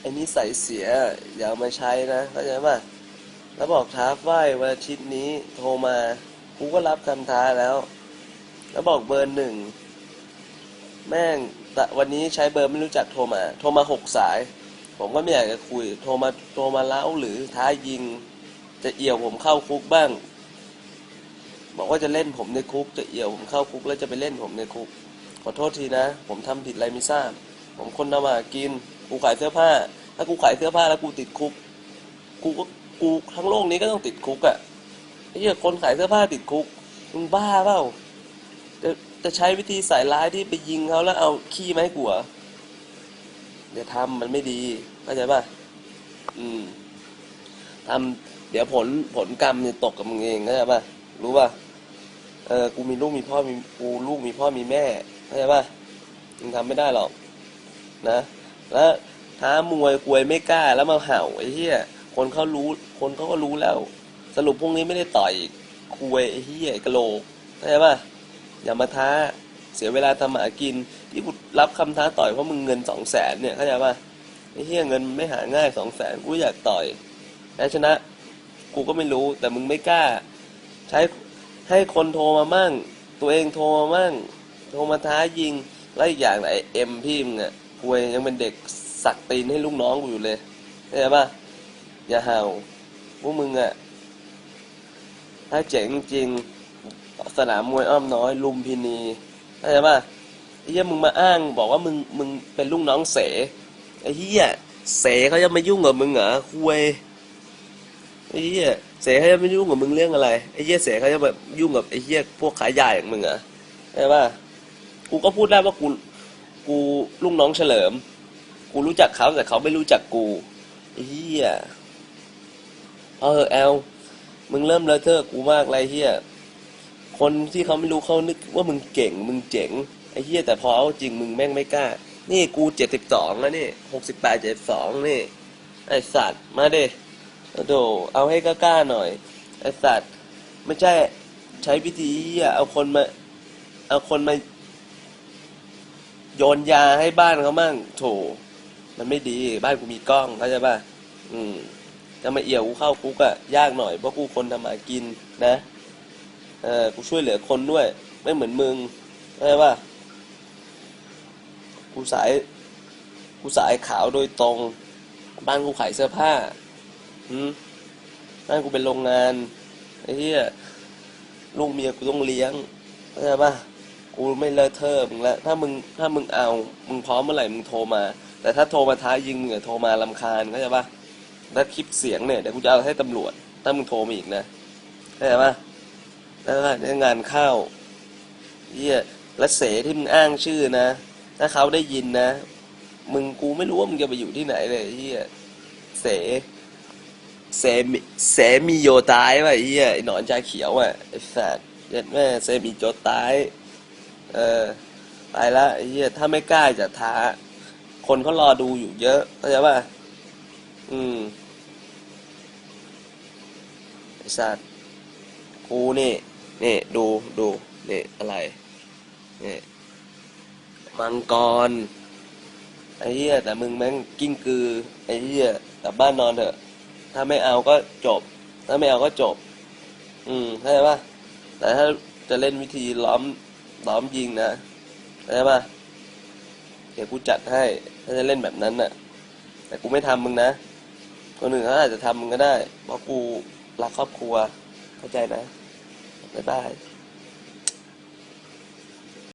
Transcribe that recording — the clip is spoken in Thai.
ไอ้นิสัยเสียอย่าเอามาใช้นะเข้าใจป่ะแล้วบอกท้าฝ้ายวันอาทิตย์นี้โทรมากูก็รับคำท้าแล้ว แล้วบอกเบอร์หนึ่งแม่งแต่วันนี้ใช้เบอร์ไม่รู้จักโทรมา โทรมาหกสาย ผมก็ไม่อยากจะคุย โทรมาโทรมาเล้าหรือท้ายิง จะเอี่ยวผมเข้าคุกบ้าง บอกว่าจะเล่นผมในคุก จะเอี่ยวผมเข้าคุกแล้วจะไปเล่นผมในคุก ขอโทษทีนะ ผมทำผิดอะไรไม่ทราบ ผมคนทำมาหากิน กูขายเสื้อผ้า ถ้ากูขายเสื้อผ้าแล้วกูติดคุก กูก็กูทั้งโลกนี้ก็ต้องติดคุกอะ่ะไอ้เหี้ยคนขายเสื้อผ้าติดคุกมึงบ้าเปล่าจะจะใช้วิธีสายร้ายที่ไปยิงเขาแล้วเอาขี้มาให้กูเหรอเดี๋ยวทำมันไม่ดีเข้าใจป่ะอืมทำเดี๋ยวผลผลกรรมจะตกกับมึงเองเข้าใจป่ะรู้ป่ะเออกูมีลูกมีพ่อมีกูลูกมีพ่อมีแม่เข้าใจป่ะมึงทำไม่ได้หรอก นะ แล้วท้ามวยกวยไม่กล้าแล้วมาเห่าไอ้เหี้ยคนเขารู้คนเขาก็รู้แล้ว สรุปพวกนี้ไม่ได้ต่อยคุยไอ้เหี้ยไอ้กะโหลกเข้าใจป่ะอย่ามาท้าเสียเวลาทำหมากินที่กูรับคำท้าต่อยเพราะมึงเงินสองแสนเนี่ยเข้าใจป่ะไอ้เหี้ยเงินไม่หาง่ายสองแสนกูอยากต่อยแพ้ชนะ กูก็ไม่รู้แต่มึงไม่กล้า ใช้ให้คนโทรมามั่ง ตัวเองโทรมามั่ง โทรมาท้ายิงแล้วอีกอย่างไอ้เอ็มพี่มึงอะ กูยังเป็นเด็กสักตีนให้ลูกน้องกูอยู่เลยเข้าใจป่ะอย่าเห่าพวกมึงอะถ้าเจ๋งจริงสนามมวยอ้อมน้อย ลุมพินีเข้าใจป่ะไอ้เหี้ยมึงมาอ้าง บอกว่ามึงมึงเป็นลูกน้องเสไอ้เหี้ยเสเขาจะมายุ่งกับมึงเหรอคุยไอ้เหี้ยเสเขาจะมายุ่งกับมึงเรื่องอะไรไอ้เหี้ยเสเขาจะแบบยุ่งกับไอ้เหี้ยพวกขายใหญ่อย่างมึงเหรอเข้าใจป่ะกูก็พูดได้ว่ากู ลูกน้องเฉลิม กูรู้จักเขาแต่เขาไม่รู้จักกูเหี้ยเออแอลมึงเริ่มเลอะเทอะกูมากเลยเหี้ยคนที่เขาไม่รู้เขานึกว่ามึงเก่ง มึงเจ๋งไอ้เหี้ยแต่พอเอาจริงมึงแม่งไม่กล้า นี่กูเจ็ดสิบสองแล้วนี่หกสิบแปดเจ็ดสองนี่ ไอสัตว์มาเด้โดเอาให้กล้าๆหน่อย ไอสัตว์ไม่ใช่ใช้วิธีเอาคนมา เอาคนมา โยนยาให้บ้านเขามั่งโถมันไม่ดีบ้านกูมีกล้องเข้าใจป่ะอืมจะมาเอี่ยวกูเข้าคุกอะยากหน่อยเพราะกูคนทำมากินนะเออกูช่วยเหลือคนด้วย ไม่เหมือนมึงเข้าใจป่ะกูสายกูสายขาวโดยตรง บ้านกูขายเสื้อผ้าหืมบ้านกูเป็นโรงงานไอ้เหี้ยลูกเมียกูต้องเลี้ยงเข้าใจป่ะ กูไม่เลอะเทอะมึงละถ้ามึงถ้ามึงเอา มึงพร้อมเมื่อไหร่มึงโทรมา แต่ถ้าโทรมาท้ายิงเนี่ยโทรมาลำคาญเข้าใจปะถ้าคลิปเสียงเนี่ยเดี๋ยวกูจะเอาให้ตำรวจ ถ้ามึงโทรมาอีกนะเข้าใจปะแล้วก็งานเข้าเยี่ยและเสที่มึงอ้างชื่อนะ ถ้าเขาได้ยินนะ มึงกูไม่รู้ว่ามึงจะไปอยู่ที่ไหนเลยเยี่ยเสเสมิเสมีโยตายว่ะเยี่ยไอหนอนใจเขียวอะไอสัตว์เย็ดแม่เสมีโจตาย เออไปละไอ้เยี่ยถ้าไม่กล้าจะท้า คนเขารอดูอยู่เยอะเข้าใจป่ะอืมไอสัตว์กูนี่นี่ดูดูนี่อะไรนี่มังกรไอ้เหี้ยแต่มึงแม่งกิ้งกือ ไอ้เหี้ยกลับบ้านนอนเถอะ ถ้าไม่เอาก็จบ ถ้าไม่เอาก็จบ อืมเข้าใจป่ะแต่ถ้าจะเล่นวิธีล้อม ล้อมยิงนะเข้าใจป่ะเดี๋ยวกูจัดให้ถ้าจะเล่นแบบนั้นน่ะ แต่กูไม่ทำมึงนะคนหนึ่งเขาอาจจะทำมึงก็ได้เพราะกูรักครอบครัวเข้าใจนะบ๊ายบาย